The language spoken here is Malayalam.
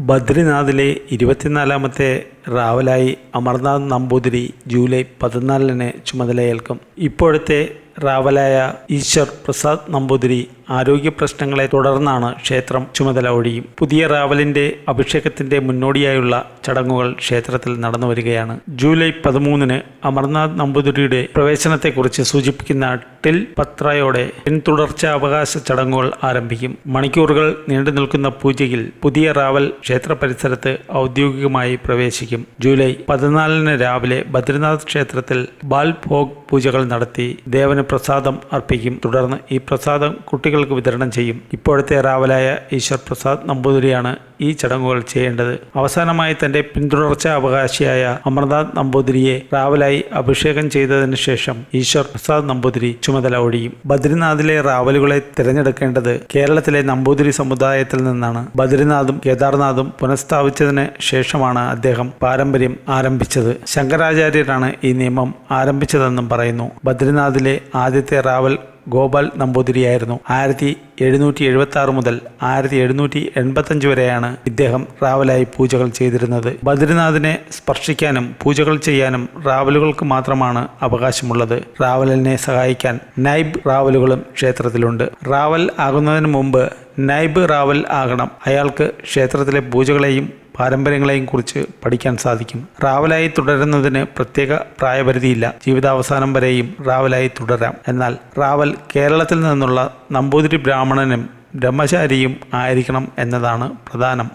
ബദ്രിനാഥിലെ ഇരുപത്തിനാലാമത്തെ റാവലായി അമർനാഥ് നമ്പൂതിരി ജൂലൈ പതിനാലിന് ചുമതലയേൽക്കും. ഇപ്പോഴത്തെ റാവലായ ഈശ്വർ പ്രസാദ് നമ്പൂതിരി ആരോഗ്യ പ്രശ്നങ്ങളെ തുടർന്നാണ് ക്ഷേത്രം ചുമതല ഒഴിയും. പുതിയ റാവലിന്റെ അഭിഷേകത്തിന്റെ മുന്നോടിയായുള്ള ചടങ്ങുകൾ ക്ഷേത്രത്തിൽ നടന്നു വരികയാണ്. ജൂലൈ പതിമൂന്നിന് അമർനാഥ് നമ്പൂതിരിയുടെ പ്രവേശനത്തെക്കുറിച്ച് സൂചിപ്പിക്കുന്ന ടിൽ പത്രയോടെ പിന്തുടർച്ച അവകാശ ചടങ്ങുകൾ ആരംഭിക്കും. മണിക്കൂറുകൾ നീണ്ടു നിൽക്കുന്ന പൂജയിൽ പുതിയ റാവൽ ക്ഷേത്ര പരിസരത്ത് ഔദ്യോഗികമായി പ്രവേശിക്കും. ജൂലൈ പതിനാലിന് രാവിലെ ബദ്രിനാഥ് ക്ഷേത്രത്തിൽ ബാൽ ഭോഗ് പൂജകൾ നടത്തി ദേവന് പ്രസാദം അർപ്പിക്കും. തുടർന്ന് ഈ പ്രസാദം കുട്ടികൾക്ക് വിതരണം ചെയ്യും. ഇപ്പോഴത്തെ റാവലായ ഈശ്വർ പ്രസാദ് നമ്പൂതിരിയാണ് ഈ ചടങ്ങുകൾ ചെയ്യേണ്ടത്. അവസാനമായി തന്റെ പിന്തുടർച്ച അവകാശിയായ അമർനാഥ് നമ്പൂതിരിയെ റാവലായി അഭിഷേകം ചെയ്തതിന് ശേഷം ഈശ്വർ പ്രസാദ് നമ്പൂതിരി ചുമതല ഒഴിയും. ബദ്രിനാഥിലെ റാവലുകളെ തിരഞ്ഞെടുക്കേണ്ടത് കേരളത്തിലെ നമ്പൂതിരി സമുദായത്തിൽ നിന്നാണ്. ബദ്രിനാഥും കേദാർനാഥും പുനഃസ്ഥാപിച്ചതിന് ശേഷമാണ് അദ്ദേഹം പാരമ്പര്യം ആരംഭിച്ചത്. ശങ്കരാചാര്യരാണ് ഈ നിയമം ആരംഭിച്ചതെന്നും പറയുന്നു. ബദ്രിനാഥിലെ ആദ്യത്തെ റാവൽ ഗോപാൽ നമ്പൂതിരിയായിരുന്നു. ആയിരത്തി എഴുന്നൂറ്റി എഴുപത്തി മുതൽ ആയിരത്തി എഴുന്നൂറ്റി എൺപത്തഞ്ച് വരെയാണ് ഇദ്ദേഹം റാവലായി പൂജകൾ ചെയ്തിരുന്നത്. ബദ്രിനാഥിനെ സ്പർശിക്കാനും പൂജകൾ ചെയ്യാനും റാവലുകൾക്ക് മാത്രമാണ് അവകാശമുള്ളത്. റാവലിനെ സഹായിക്കാൻ നൈബ് റാവലുകളും ക്ഷേത്രത്തിലുണ്ട്. റാവൽ ആകുന്നതിന് മുമ്പ് നൈബ് റാവൽ ആകണം. അയാൾക്ക് ക്ഷേത്രത്തിലെ പൂജകളെയും പാരമ്പര്യങ്ങളെയും കുറിച്ച് പഠിക്കാൻ സാധിക്കും. റാവലായി തുടരുന്നതിന് പ്രത്യേക പ്രായപരിധിയില്ല. ജീവിതാവസാനം വരെയും റാവലായി തുടരാം. എന്നാൽ റാവൽ കേരളത്തിൽ നിന്നുള്ള നമ്പൂതിരി ബ്രാഹ്മണനും ബ്രഹ്മചാരിയും ആയിരിക്കണം എന്നതാണ് പ്രധാനം.